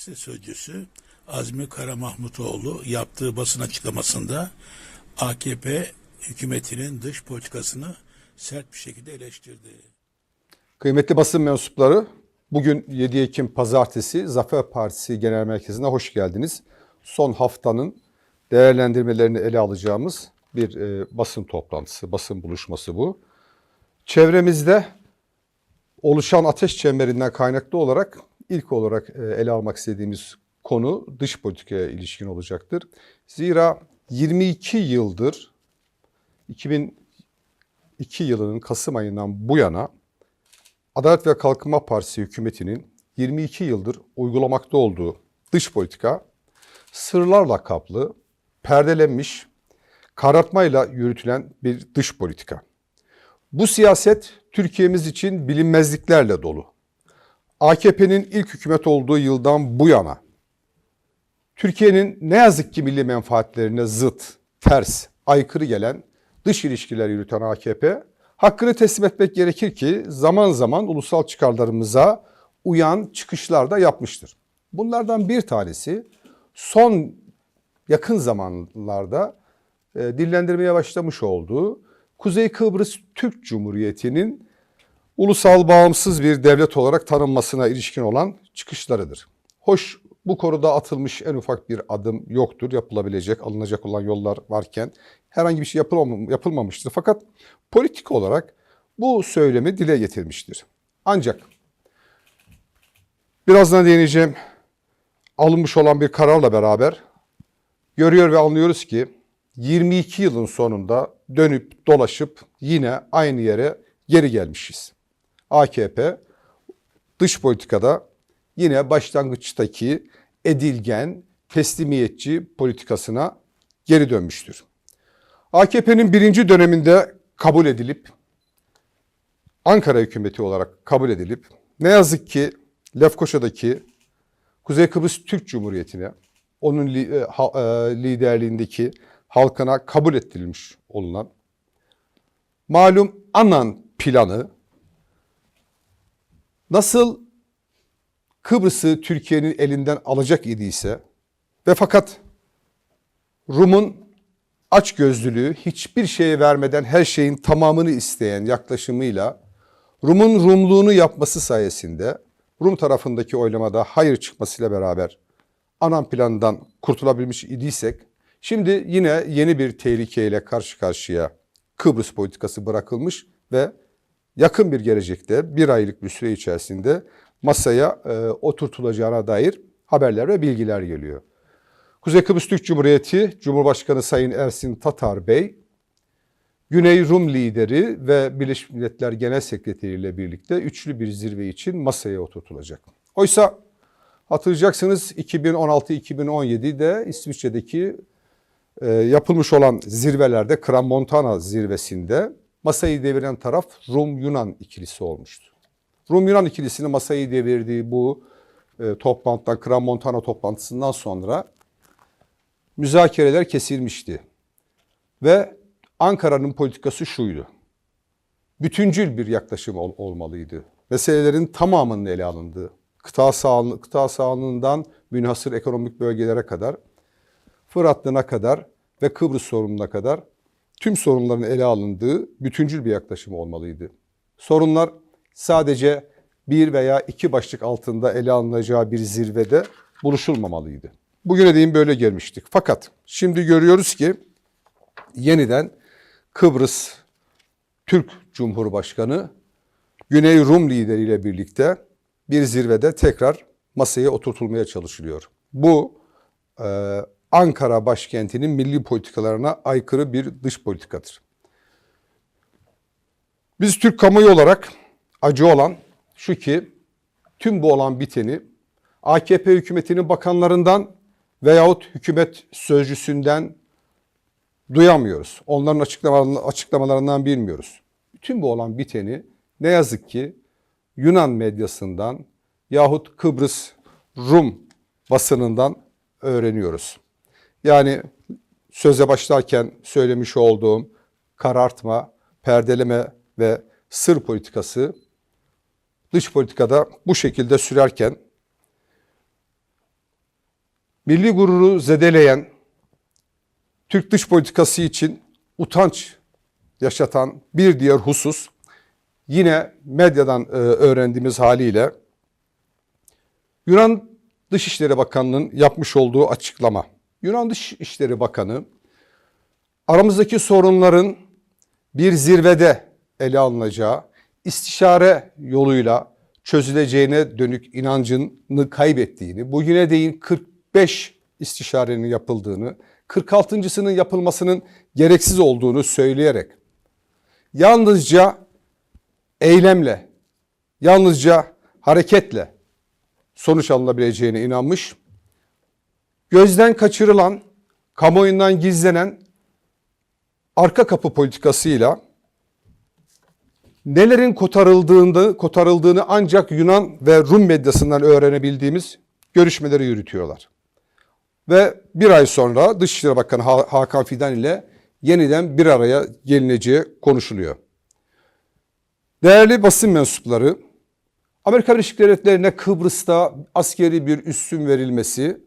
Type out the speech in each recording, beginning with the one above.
Partisi sözcüsü Azmi Kara Mahmutoğlu yaptığı basın açıklamasında AKP hükümetinin dış politikasını sert bir şekilde eleştirdi. Kıymetli basın mensupları, bugün 7 Ekim Pazartesi Zafer Partisi Genel Merkezi'ne hoş geldiniz. Son haftanın değerlendirmelerini ele alacağımız bir e, basın toplantısı, basın buluşması bu. Çevremizde oluşan ateş çemberinden kaynaklı olarak ilk olarak e, ele almak istediğimiz konu dış politikaya ilişkin olacaktır. Zira 22 yıldır 2002 yılının Kasım ayından bu yana Adalet ve Kalkınma Partisi hükümetinin 22 yıldır uygulamakta olduğu dış politika sırlarla kaplı, perdelenmiş, karartmayla yürütülen bir dış politika. Bu siyaset Türkiye'miz için bilinmezliklerle dolu. AKP'nin ilk hükümet olduğu yıldan bu yana Türkiye'nin ne yazık ki milli menfaatlerine zıt, ters, aykırı gelen dış ilişkiler yürüten AKP hakkını teslim etmek gerekir ki zaman zaman ulusal çıkarlarımıza uyan çıkışlar da yapmıştır. Bunlardan bir tanesi son yakın zamanlarda e, dillendirmeye başlamış olduğu Kuzey Kıbrıs Türk Cumhuriyeti'nin ulusal bağımsız bir devlet olarak tanınmasına ilişkin olan çıkışlarıdır. Hoş bu konuda atılmış en ufak bir adım yoktur. Yapılabilecek, alınacak olan yollar varken herhangi bir şey yapılmam- yapılmamıştır. Fakat politik olarak bu söylemi dile getirmiştir. Ancak birazdan değineceğim alınmış olan bir kararla beraber görüyor ve anlıyoruz ki 22 yılın sonunda dönüp dolaşıp yine aynı yere geri gelmişiz. AKP dış politikada yine başlangıçtaki edilgen, teslimiyetçi politikasına geri dönmüştür. AKP'nin birinci döneminde kabul edilip, Ankara hükümeti olarak kabul edilip, ne yazık ki Lefkoşa'daki Kuzey Kıbrıs Türk Cumhuriyeti'ne, onun e, e, liderliğindeki halkına kabul ettirilmiş olunan malum Anan planı nasıl Kıbrıs'ı Türkiye'nin elinden alacak idiyse ve fakat Rum'un açgözlülüğü hiçbir şeye vermeden her şeyin tamamını isteyen yaklaşımıyla Rum'un Rumluğunu yapması sayesinde Rum tarafındaki oylamada hayır çıkmasıyla beraber Anan planından kurtulabilmiş idiysek şimdi yine yeni bir tehlikeyle karşı karşıya Kıbrıs politikası bırakılmış ve yakın bir gelecekte bir aylık bir süre içerisinde masaya e, oturtulacağına dair haberler ve bilgiler geliyor. Kuzey Kıbrıs Türk Cumhuriyeti Cumhurbaşkanı Sayın Ersin Tatar Bey, Güney Rum lideri ve Birleşmiş Milletler Genel Sekreteri ile birlikte üçlü bir zirve için masaya oturtulacak. Oysa hatırlayacaksınız 2016-2017'de İsviçre'deki e, yapılmış olan zirvelerde Kram Montana zirvesinde masayı deviren taraf Rum-Yunan ikilisi olmuştu. Rum-Yunan ikilisinin masayı devirdiği bu e, toplantıdan, Kram Montana toplantısından sonra müzakereler kesilmişti. Ve Ankara'nın politikası şuydu. Bütüncül bir yaklaşım ol- olmalıydı. Meselelerin tamamının ele alındığı, kıta, sahanlı, kıta sahanlığından münhasır ekonomik bölgelere kadar, Fıratlı'na kadar ve Kıbrıs sorununa kadar tüm sorunların ele alındığı bütüncül bir yaklaşım olmalıydı. Sorunlar sadece bir veya iki başlık altında ele alınacağı bir zirvede buluşulmamalıydı. Bugüne değin böyle gelmiştik. Fakat şimdi görüyoruz ki yeniden Kıbrıs Türk Cumhurbaşkanı Güney Rum lideriyle birlikte bir zirvede tekrar masaya oturtulmaya çalışılıyor. Bu e, Ankara başkentinin milli politikalarına aykırı bir dış politikadır. Biz Türk kamuoyu olarak acı olan şu ki tüm bu olan biteni AKP hükümetinin bakanlarından veyahut hükümet sözcüsünden duyamıyoruz. Onların açıklamalarından, bilmiyoruz. Bütün bu olan biteni ne yazık ki Yunan medyasından yahut Kıbrıs Rum basınından öğreniyoruz. Yani söze başlarken söylemiş olduğum karartma, perdeleme ve sır politikası dış politikada bu şekilde sürerken milli gururu zedeleyen, Türk dış politikası için utanç yaşatan bir diğer husus yine medyadan e, öğrendiğimiz haliyle Yunan Dışişleri Bakanı'nın yapmış olduğu açıklama. Yunan Dışişleri Bakanı aramızdaki sorunların bir zirvede ele alınacağı, istişare yoluyla çözüleceğine dönük inancını kaybettiğini, bugüne değin 45 istişarenin yapıldığını, 46.sının yapılmasının gereksiz olduğunu söyleyerek yalnızca eylemle, yalnızca hareketle sonuç alınabileceğine inanmış. Gözden kaçırılan, kamuoyundan gizlenen arka kapı politikasıyla nelerin kotarıldığını, kotarıldığını ancak Yunan ve Rum medyasından öğrenebildiğimiz görüşmeleri yürütüyorlar. Ve bir ay sonra Dışişleri Bakanı Ha- Hakan Fidan ile yeniden bir araya gelineceği konuşuluyor. Değerli basın mensupları, Amerika Birleşik Devletleri'ne Kıbrıs'ta askeri bir üssün verilmesi,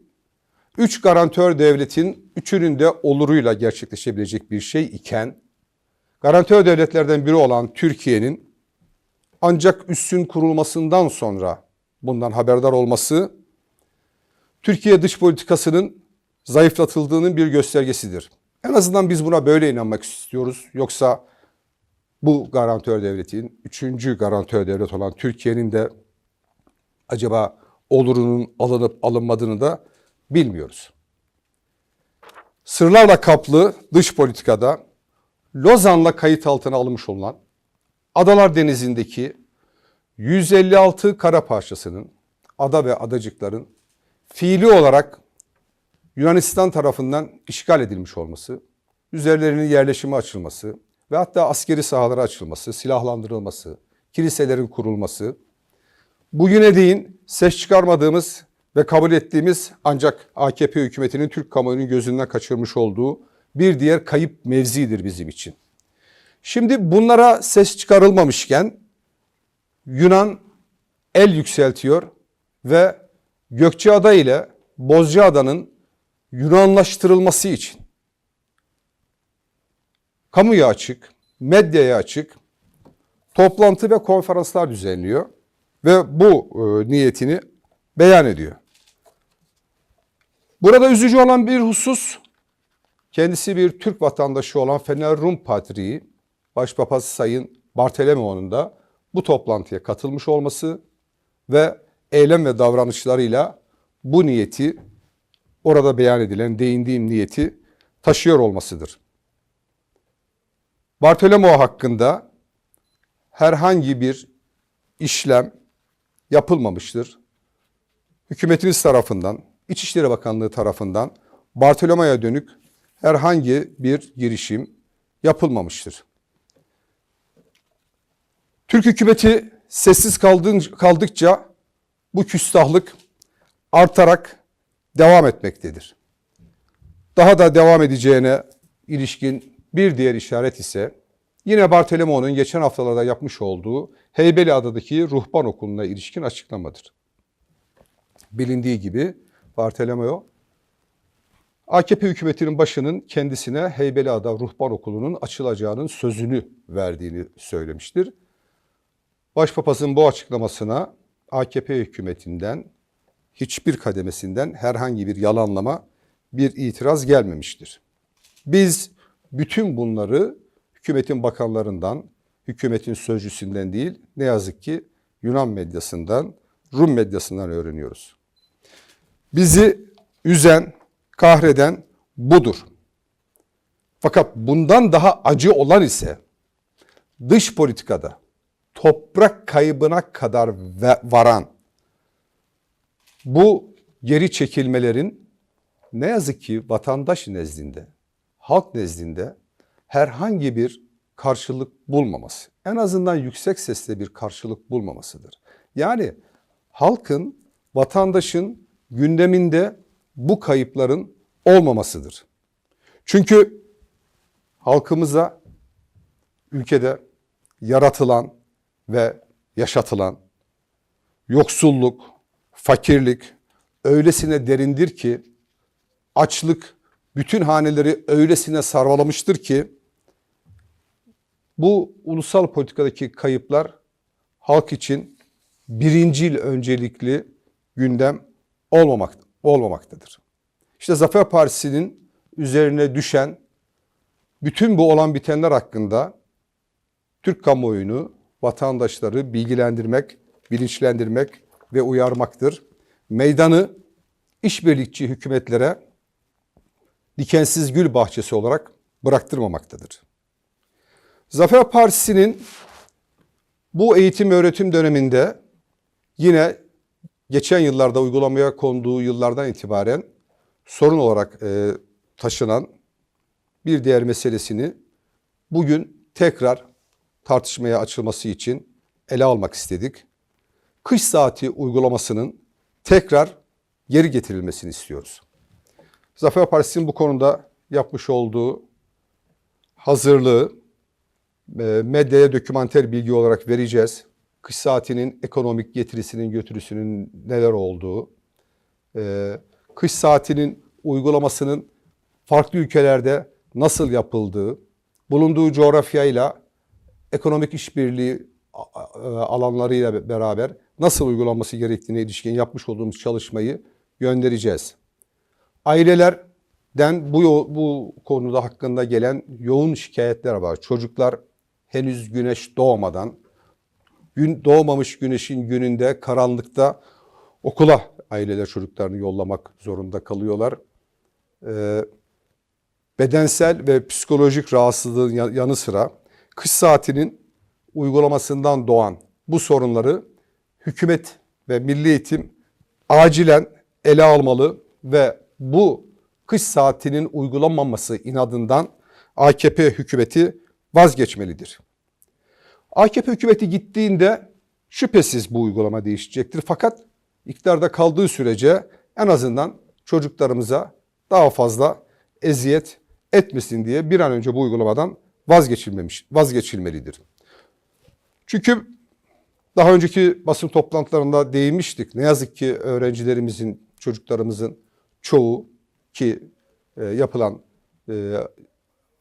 üç garantör devletin üçünün de oluruyla gerçekleşebilecek bir şey iken, garantör devletlerden biri olan Türkiye'nin ancak üssün kurulmasından sonra bundan haberdar olması, Türkiye dış politikasının zayıflatıldığının bir göstergesidir. En azından biz buna böyle inanmak istiyoruz. Yoksa bu garantör devletin, üçüncü garantör devlet olan Türkiye'nin de acaba olurunun alınıp alınmadığını da bilmiyoruz. Sırlarla kaplı dış politikada Lozan'la kayıt altına alınmış olan Adalar Denizi'ndeki 156 kara parçasının ada ve adacıkların fiili olarak Yunanistan tarafından işgal edilmiş olması, üzerlerinin yerleşimi açılması ve hatta askeri sahalara açılması, silahlandırılması, kiliselerin kurulması, bugüne değin ses çıkarmadığımız ve kabul ettiğimiz ancak AKP hükümetinin Türk kamuoyunun gözünden kaçırmış olduğu bir diğer kayıp mevzidir bizim için. Şimdi bunlara ses çıkarılmamışken Yunan el yükseltiyor ve Gökçeada ile Bozcaada'nın Yunanlaştırılması için kamuya açık, medyaya açık toplantı ve konferanslar düzenliyor ve bu e, niyetini beyan ediyor. Burada üzücü olan bir husus kendisi bir Türk vatandaşı olan Fener Rum Patriği Başpapaz Sayın Bartolomeo'nun da bu toplantıya katılmış olması ve eylem ve davranışlarıyla bu niyeti orada beyan edilen değindiğim niyeti taşıyor olmasıdır. Bartolomeo hakkında herhangi bir işlem yapılmamıştır. Hükümetimiz tarafından, İçişleri Bakanlığı tarafından Bartolomeo'ya dönük herhangi bir girişim yapılmamıştır. Türk hükümeti sessiz kaldıkça bu küstahlık artarak devam etmektedir. Daha da devam edeceğine ilişkin bir diğer işaret ise yine Bartolomeo'nun geçen haftalarda yapmış olduğu Heybeliada'daki ruhban okuluna ilişkin açıklamadır. Bilindiği gibi Bartolomeo AKP hükümetinin başının kendisine Heybeliada Ruhban Okulu'nun açılacağının sözünü verdiğini söylemiştir. Başpapazın bu açıklamasına AKP hükümetinden hiçbir kademesinden herhangi bir yalanlama, bir itiraz gelmemiştir. Biz bütün bunları hükümetin bakanlarından, hükümetin sözcüsünden değil, ne yazık ki Yunan medyasından, Rum medyasından öğreniyoruz. Bizi üzen, kahreden budur. Fakat bundan daha acı olan ise dış politikada toprak kaybına kadar varan bu geri çekilmelerin ne yazık ki vatandaş nezdinde, halk nezdinde herhangi bir karşılık bulmaması. En azından yüksek sesle bir karşılık bulmamasıdır. Yani halkın, vatandaşın gündeminde bu kayıpların olmamasıdır. Çünkü halkımıza ülkede yaratılan ve yaşatılan yoksulluk, fakirlik öylesine derindir ki açlık bütün haneleri öylesine sarmalamıştır ki bu ulusal politikadaki kayıplar halk için birincil öncelikli gündem olmamak, olmamaktadır. İşte Zafer Partisi'nin üzerine düşen bütün bu olan bitenler hakkında Türk kamuoyunu, vatandaşları bilgilendirmek, bilinçlendirmek ve uyarmaktır. Meydanı işbirlikçi hükümetlere dikensiz gül bahçesi olarak bıraktırmamaktadır. Zafer Partisi'nin bu eğitim öğretim döneminde yine geçen yıllarda uygulamaya konduğu yıllardan itibaren sorun olarak e, taşınan bir diğer meselesini bugün tekrar tartışmaya açılması için ele almak istedik. Kış saati uygulamasının tekrar geri getirilmesini istiyoruz. Zafer Partisi'nin bu konuda yapmış olduğu hazırlığı e, medyaya dokümanter bilgi olarak vereceğiz. Kış saatinin ekonomik getirisinin götürüsünün neler olduğu, e, kış saatinin uygulamasının farklı ülkelerde nasıl yapıldığı, bulunduğu coğrafyayla ekonomik işbirliği a- alanlarıyla beraber nasıl uygulanması gerektiğine ilişkin yapmış olduğumuz çalışmayı göndereceğiz. Ailelerden bu bu konuda hakkında gelen yoğun şikayetler var. Çocuklar henüz güneş doğmadan gün doğmamış güneşin gününde karanlıkta okula aileler çocuklarını yollamak zorunda kalıyorlar. Ee, bedensel ve psikolojik rahatsızlığın ya- yanı sıra kış saatinin uygulamasından doğan bu sorunları hükümet ve milli eğitim acilen ele almalı ve bu kış saatinin uygulanmaması inadından AKP hükümeti vazgeçmelidir. AKP hükümeti gittiğinde şüphesiz bu uygulama değişecektir. Fakat iktidarda kaldığı sürece en azından çocuklarımıza daha fazla eziyet etmesin diye bir an önce bu uygulamadan vazgeçilmemiş, vazgeçilmelidir. Çünkü daha önceki basın toplantılarında değinmiştik. Ne yazık ki öğrencilerimizin, çocuklarımızın çoğu ki e, yapılan e,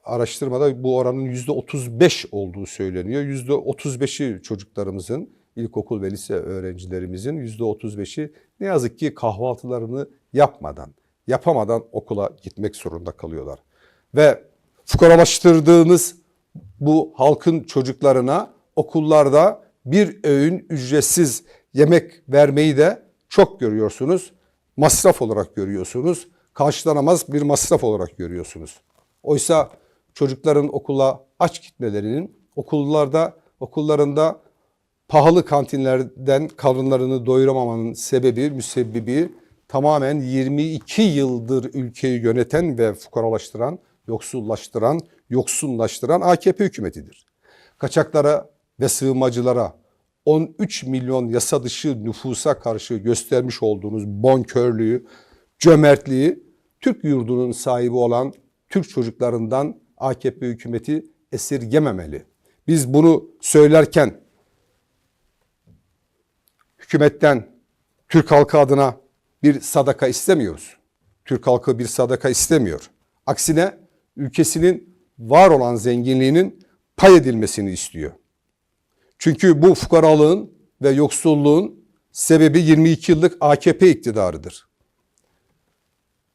araştırmada bu oranın yüzde 35 olduğu söyleniyor. Yüzde 35'i çocuklarımızın, ilkokul ve lise öğrencilerimizin yüzde 35'i ne yazık ki kahvaltılarını yapmadan, yapamadan okula gitmek zorunda kalıyorlar. Ve fukaralaştırdığınız bu halkın çocuklarına okullarda bir öğün ücretsiz yemek vermeyi de çok görüyorsunuz. Masraf olarak görüyorsunuz. Karşılanamaz bir masraf olarak görüyorsunuz. Oysa çocukların okula aç gitmelerinin okullarda okullarında pahalı kantinlerden karınlarını doyuramamanın sebebi, müsebbibi tamamen 22 yıldır ülkeyi yöneten ve fukaralaştıran, yoksullaştıran, yoksunlaştıran AKP hükümetidir. Kaçaklara ve sığınmacılara 13 milyon yasa dışı nüfusa karşı göstermiş olduğunuz bonkörlüğü, cömertliği Türk yurdunun sahibi olan Türk çocuklarından AKP hükümeti esirgememeli. Biz bunu söylerken hükümetten Türk halkı adına bir sadaka istemiyoruz. Türk halkı bir sadaka istemiyor. Aksine ülkesinin var olan zenginliğinin pay edilmesini istiyor. Çünkü bu fukaralığın ve yoksulluğun sebebi 22 yıllık AKP iktidarıdır.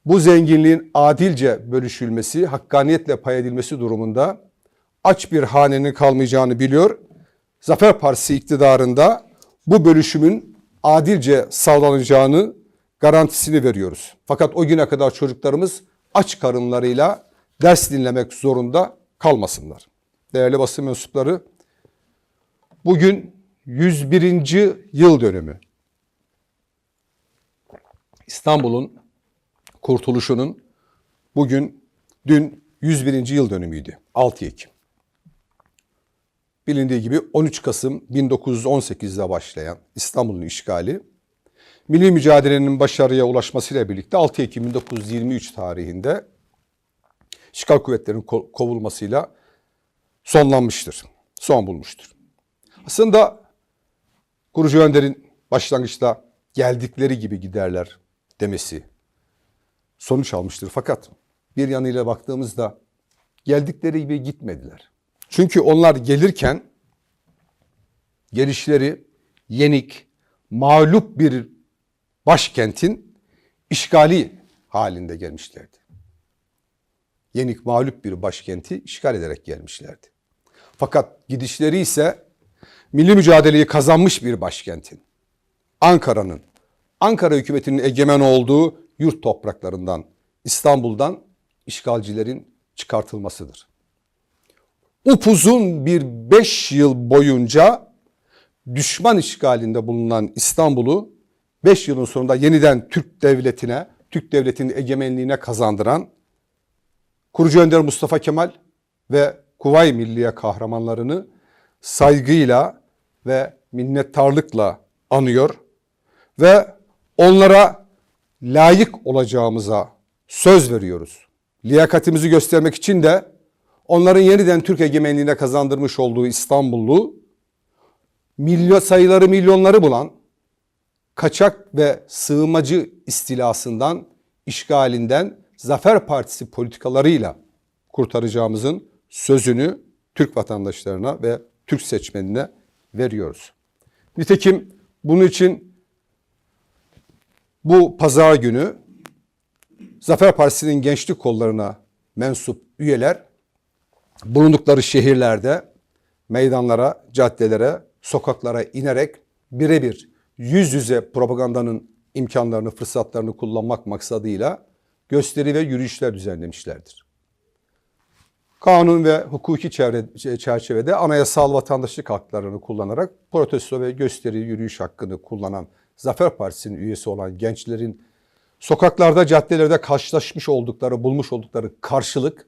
Bu zenginliğin adilce bölüşülmesi, hakkaniyetle pay edilmesi durumunda aç bir hanenin kalmayacağını biliyor. Zafer Partisi iktidarında bu bölüşümün adilce sağlanacağını garantisini veriyoruz. Fakat o güne kadar çocuklarımız aç karınlarıyla ders dinlemek zorunda kalmasınlar. Değerli basın mensupları, bugün 101. yıl dönümü. İstanbul'un kurtuluşunun bugün dün 101. yıl dönümüydü. 6 Ekim. Bilindiği gibi 13 Kasım 1918'de başlayan İstanbul'un işgali milli mücadelenin başarıya ulaşmasıyla birlikte 6 Ekim 1923 tarihinde işgal kuvvetlerinin ko- kovulmasıyla sonlanmıştır. Son bulmuştur. Aslında kurucu önderin başlangıçta geldikleri gibi giderler demesi sonuç almıştır. Fakat bir yanıyla baktığımızda geldikleri gibi gitmediler. Çünkü onlar gelirken gelişleri yenik, mağlup bir başkentin işgali halinde gelmişlerdi. Yenik, mağlup bir başkenti işgal ederek gelmişlerdi. Fakat gidişleri ise milli mücadeleyi kazanmış bir başkentin, Ankara'nın, Ankara hükümetinin egemen olduğu yurt topraklarından, İstanbul'dan işgalcilerin çıkartılmasıdır. Upuzun bir beş yıl boyunca düşman işgalinde bulunan İstanbul'u 5 yılın sonunda yeniden Türk devletine, Türk devletinin egemenliğine kazandıran kurucu önder Mustafa Kemal ve Kuvayi Milliye kahramanlarını saygıyla ve minnettarlıkla anıyor ve onlara layık olacağımıza söz veriyoruz. Liyakatimizi göstermek için de onların yeniden Türk egemenliğine kazandırmış olduğu İstanbul'u milyon sayıları milyonları bulan kaçak ve sığınmacı istilasından, işgalinden Zafer Partisi politikalarıyla kurtaracağımızın sözünü Türk vatandaşlarına ve Türk seçmenine veriyoruz. Nitekim bunun için bu pazar günü Zafer Partisi'nin gençlik kollarına mensup üyeler bulundukları şehirlerde meydanlara, caddelere, sokaklara inerek birebir yüz yüze propagandanın imkanlarını, fırsatlarını kullanmak maksadıyla gösteri ve yürüyüşler düzenlemişlerdir. Kanun ve hukuki çerçevede anayasal vatandaşlık haklarını kullanarak protesto ve gösteri, yürüyüş hakkını kullanan Zafer Partisi'nin üyesi olan gençlerin sokaklarda, caddelerde karşılaşmış oldukları, bulmuş oldukları karşılık,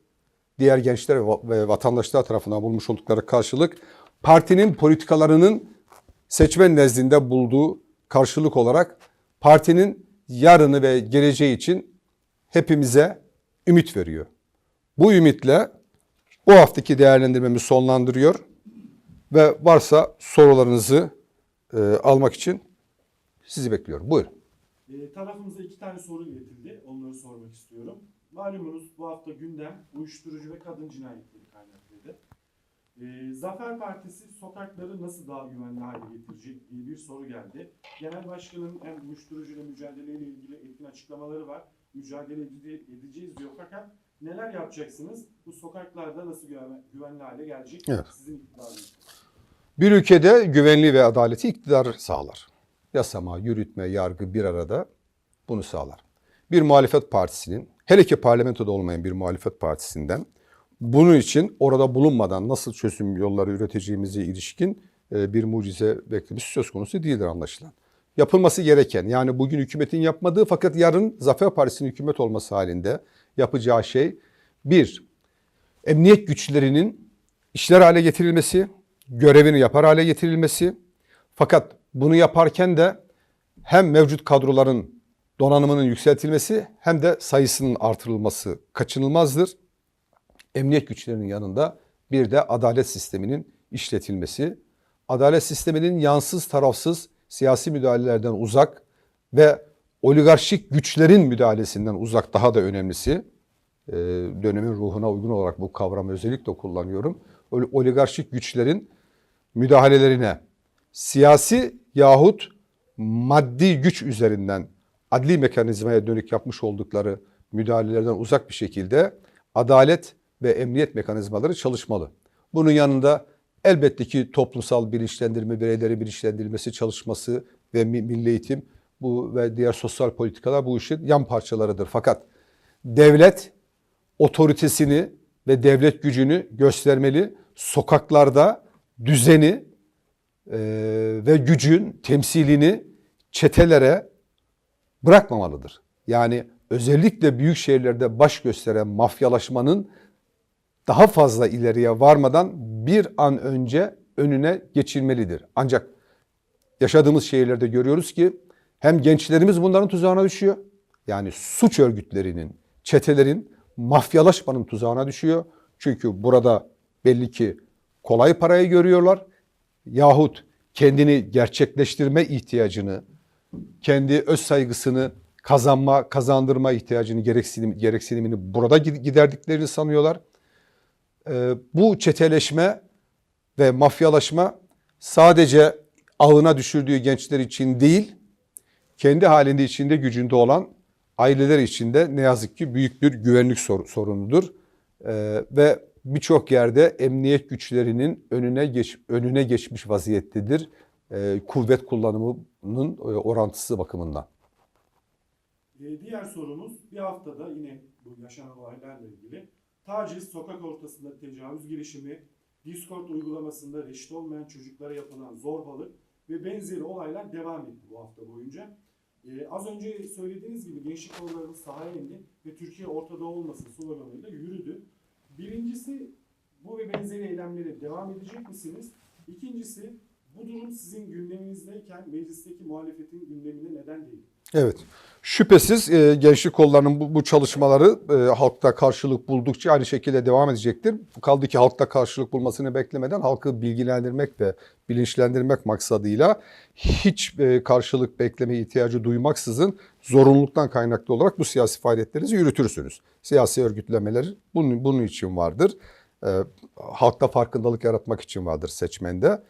diğer gençler ve vatandaşlar tarafından bulmuş oldukları karşılık, partinin politikalarının seçmen nezdinde bulduğu karşılık olarak partinin yarını ve geleceği için hepimize ümit veriyor. Bu ümitle bu haftaki değerlendirmemi sonlandırıyor ve varsa sorularınızı e, almak için sizi bekliyorum. Buyurun. E, tarafımıza iki tane soru iletildi. Onları sormak istiyorum. Malumunuz bu hafta gündem uyuşturucu ve kadın cinayetleri kaynaklıydı. E, Zafer Partisi sokakları nasıl daha güvenli hale getirecek diye bir soru geldi. Genel Başkan'ın hem uyuşturucuyla mücadeleyle ilgili etkin açıklamaları var. Mücadele ede- edeceğiz diyor fakat neler yapacaksınız? Bu sokaklarda nasıl güven- güvenli hale gelecek? Evet. Sizin iktidarınız. Bir ülkede güvenliği ve adaleti iktidar sağlar. Yasama, yürütme, yargı bir arada bunu sağlar. Bir muhalefet partisinin, hele ki parlamentoda olmayan bir muhalefet partisinden bunun için orada bulunmadan nasıl çözüm yolları üreteceğimize ilişkin e, bir mucize beklemesi söz konusu değildir anlaşılan. Yapılması gereken yani bugün hükümetin yapmadığı fakat yarın Zafer Partisi'nin hükümet olması halinde yapacağı şey bir, emniyet güçlerinin işler hale getirilmesi, görevini yapar hale getirilmesi. Fakat bunu yaparken de hem mevcut kadroların donanımının yükseltilmesi hem de sayısının artırılması kaçınılmazdır. Emniyet güçlerinin yanında bir de adalet sisteminin işletilmesi. Adalet sisteminin yansız tarafsız siyasi müdahalelerden uzak ve oligarşik güçlerin müdahalesinden uzak daha da önemlisi e, dönemin ruhuna uygun olarak bu kavramı özellikle kullanıyorum. Ol- Oligarşik güçlerin müdahalelerine siyasi yahut maddi güç üzerinden adli mekanizmaya dönük yapmış oldukları müdahalelerden uzak bir şekilde adalet ve emniyet mekanizmaları çalışmalı. Bunun yanında elbette ki toplumsal bilinçlendirme, bireyleri bilinçlendirilmesi çalışması ve mi- milli eğitim bu ve diğer sosyal politikalar bu işin yan parçalarıdır. Fakat devlet otoritesini ve devlet gücünü göstermeli. Sokaklarda düzeni e, ve gücün temsilini çetelere bırakmamalıdır. Yani özellikle büyük şehirlerde baş gösteren mafyalaşmanın daha fazla ileriye varmadan bir an önce önüne geçilmelidir. Ancak yaşadığımız şehirlerde görüyoruz ki hem gençlerimiz bunların tuzağına düşüyor. Yani suç örgütlerinin, çetelerin mafyalaşmanın tuzağına düşüyor. Çünkü burada belli ki kolay parayı görüyorlar yahut kendini gerçekleştirme ihtiyacını, kendi öz saygısını kazanma, kazandırma ihtiyacını, gereksinim, gereksinimini burada gid- giderdiklerini sanıyorlar. Ee, bu çeteleşme ve mafyalaşma sadece ağına düşürdüğü gençler için değil, kendi halinde içinde gücünde olan aileler içinde ne yazık ki büyük bir güvenlik sor- sorunudur. Ee, ve birçok yerde emniyet güçlerinin önüne geç, önüne geçmiş vaziyettedir. Ee, kuvvet kullanımının e, orantısı bakımından. Ee, diğer sorumuz bir haftada yine bu yaşanan olaylarla ilgili. Taciz, sokak ortasında tecavüz girişimi, Discord uygulamasında reşit olmayan çocuklara yapılan zorbalık ve benzeri olaylar devam etti bu hafta boyunca. Ee, az önce söylediğiniz gibi gençlik kollarının sahaya indi ve Türkiye ortada olmasın sloganıyla yürüdü. Birincisi bu ve benzeri eylemlere devam edecek misiniz? İkincisi bu durum sizin gündeminizdeyken meclisteki muhalefetin gündeminde neden değil? Evet. Şüphesiz e, gençlik kollarının bu, bu çalışmaları e, halkta karşılık buldukça aynı şekilde devam edecektir. Kaldı ki halkta karşılık bulmasını beklemeden halkı bilgilendirmek ve bilinçlendirmek maksadıyla hiç e, karşılık bekleme ihtiyacı duymaksızın zorunluluktan kaynaklı olarak bu siyasi faaliyetlerinizi yürütürsünüz. Siyasi örgütlemeler bunun, bunun için vardır. E, halkta farkındalık yaratmak için vardır seçmende.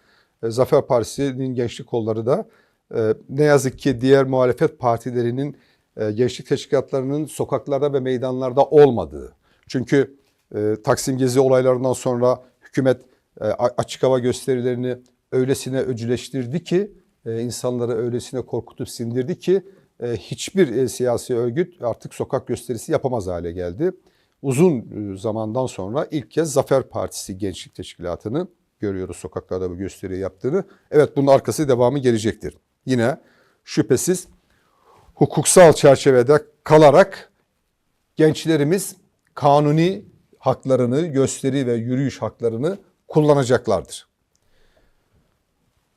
E, Zafer Partisi'nin gençlik kolları da ee, ne yazık ki diğer muhalefet partilerinin e, gençlik teşkilatlarının sokaklarda ve meydanlarda olmadığı. Çünkü e, Taksim Gezi olaylarından sonra hükümet e, açık hava gösterilerini öylesine öcüleştirdi ki, e, insanları öylesine korkutup sindirdi ki e, hiçbir e, siyasi örgüt artık sokak gösterisi yapamaz hale geldi. Uzun e, zamandan sonra ilk kez Zafer Partisi Gençlik Teşkilatı'nı görüyoruz sokaklarda bu gösteri yaptığını. Evet bunun arkası devamı gelecektir. Yine şüphesiz hukuksal çerçevede kalarak gençlerimiz kanuni haklarını, gösteri ve yürüyüş haklarını kullanacaklardır.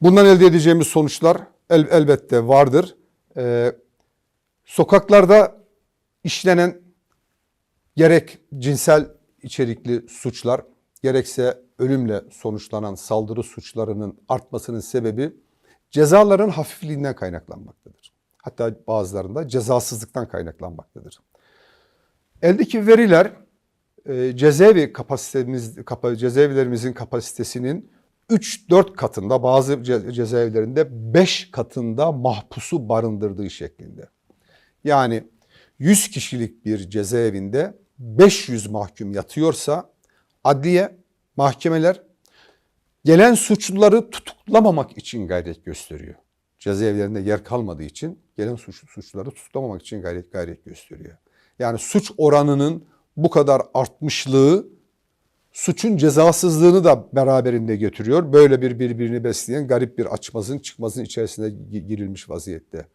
Bundan elde edeceğimiz sonuçlar el, elbette vardır. Ee, sokaklarda işlenen gerek cinsel içerikli suçlar, gerekse ölümle sonuçlanan saldırı suçlarının artmasının sebebi cezaların hafifliğinden kaynaklanmaktadır. Hatta bazılarında cezasızlıktan kaynaklanmaktadır. Eldeki veriler e, cezaevi kapasitemiz, kapa, cezaevlerimizin kapasitesinin 3-4 katında bazı ce- cezaevlerinde 5 katında mahpusu barındırdığı şeklinde. Yani 100 kişilik bir cezaevinde 500 mahkum yatıyorsa adliye, mahkemeler gelen suçluları tutuklamamak için gayret gösteriyor. Cezaevlerinde yer kalmadığı için gelen suç, suçluları tutuklamamak için gayret gayret gösteriyor. Yani suç oranının bu kadar artmışlığı suçun cezasızlığını da beraberinde götürüyor. Böyle bir birbirini besleyen garip bir açmazın çıkmazın içerisine gi- girilmiş vaziyette.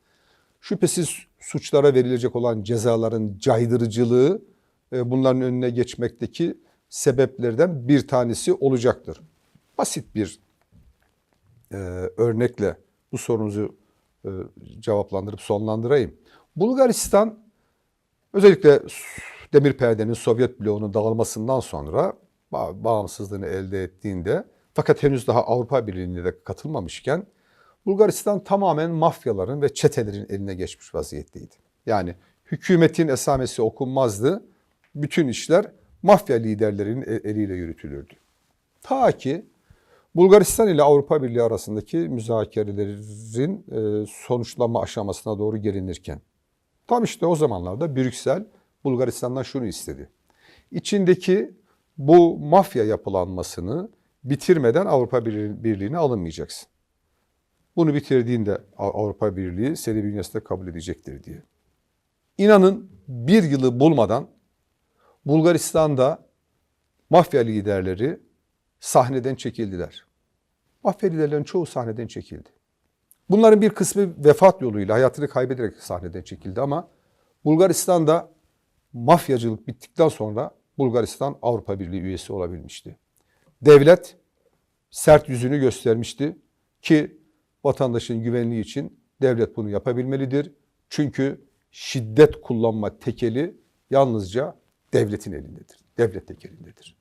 Şüphesiz suçlara verilecek olan cezaların caydırıcılığı e, bunların önüne geçmekteki sebeplerden bir tanesi olacaktır. Basit bir e, örnekle bu sorunuzu e, cevaplandırıp sonlandırayım. Bulgaristan özellikle demir perdenin Sovyet bloğunun dağılmasından sonra ba- bağımsızlığını elde ettiğinde fakat henüz daha Avrupa Birliği'ne de katılmamışken Bulgaristan tamamen mafyaların ve çetelerin eline geçmiş vaziyetteydi. Yani hükümetin esamesi okunmazdı. Bütün işler mafya liderlerinin e- eliyle yürütülürdü. Ta ki Bulgaristan ile Avrupa Birliği arasındaki müzakerelerin e, sonuçlanma aşamasına doğru gelinirken. Tam işte o zamanlarda Brüksel Bulgaristan'dan şunu istedi. İçindeki bu mafya yapılanmasını bitirmeden Avrupa Birliği- Birliği'ne alınmayacaksın. Bunu bitirdiğinde Av- Avrupa Birliği seni bünyesinde kabul edecektir diye. İnanın bir yılı bulmadan Bulgaristan'da mafya liderleri sahneden çekildiler. Mafya liderlerinin çoğu sahneden çekildi. Bunların bir kısmı vefat yoluyla hayatını kaybederek sahneden çekildi ama Bulgaristan'da mafyacılık bittikten sonra Bulgaristan Avrupa Birliği üyesi olabilmişti. Devlet sert yüzünü göstermişti ki vatandaşın güvenliği için devlet bunu yapabilmelidir. Çünkü şiddet kullanma tekeli yalnızca devletin elindedir. Devlet tekelindedir.